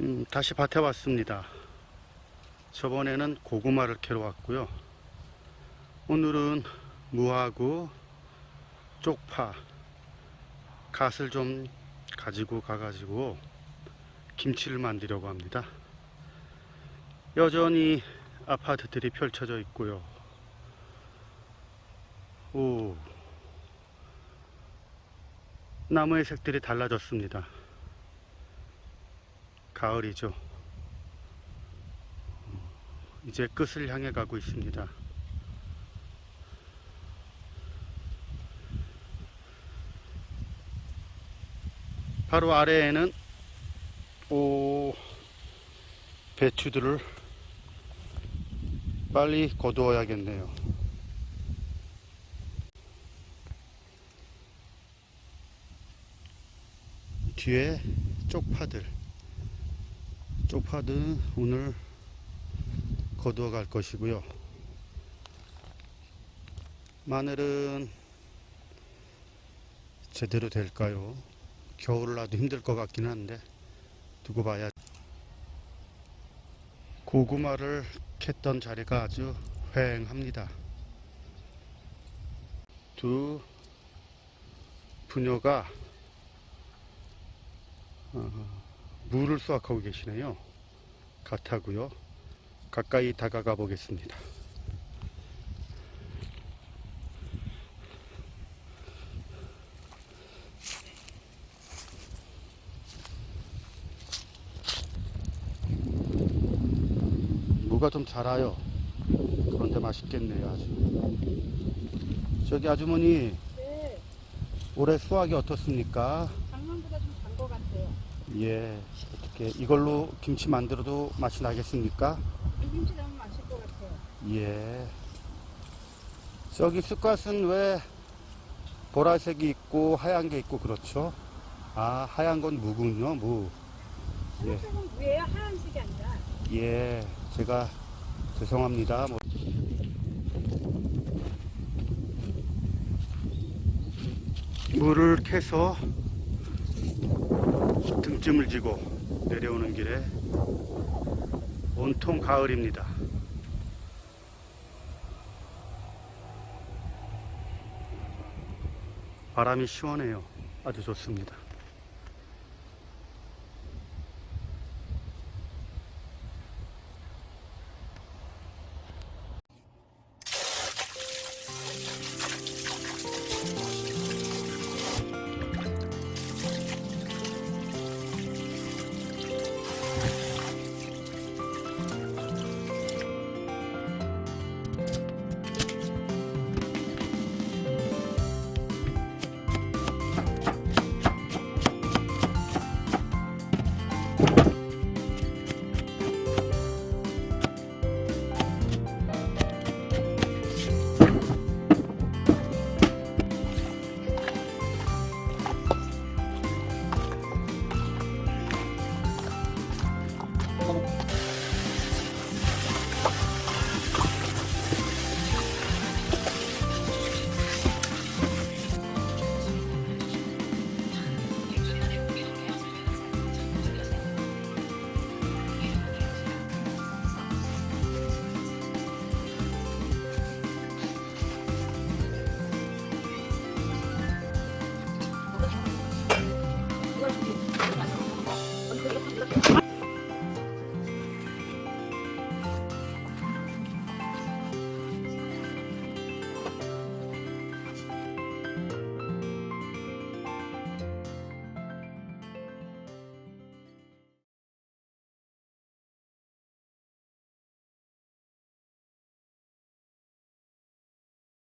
음, 다시 밭에 왔습니다. 저번에는 고구마를 캐러 왔고요. 오늘은 무하고 쪽파, 갓을 좀 가지고 가가지고 김치를 만들려고 합니다. 여전히 아파트들이 펼쳐져 있고요. 오, 나무의 색들이 달라졌습니다. 가을이죠. 이제 끝을 향해 가고 있습니다. 바로 아래에는 오 배추들을 빨리 거두어야겠네요. 뒤에 쪽파들 쪽파들 오늘 거두어 갈 것이고요. 마늘은 제대로 될까요? 겨울을 놔도 힘들 것 같긴 한데 두고 봐야 고구마를 캤던 자리가 아주 휑합니다. 두 부녀가 어, 물을 수확하고 계시네요. 같하고요. 가까이 다가가 보겠습니다. 무가 좀 자라요. 그런데 맛있겠네요, 아주. 저기 아주머니, 네, 올해 수확이 어떻습니까? 작년보다 좀단것 같아요. 예, 어떻게 이걸로 김치 만들어도 맛이 나겠습니까? 이 김치 너무 맛있을 것 같아요. 예. 저기 쑥갓은 왜 보라색이 있고 하얀 게 있고 그렇죠? 아, 하얀 건 무군요, 무. 예. 초록색은 무예요, 하얀색이 아니라. 예, 제가 죄송합니다. 뭐. 물을 캐서 등짐을 지고 내려오는 길에 온통 가을입니다. 바람이 시원해요. 아주 좋습니다.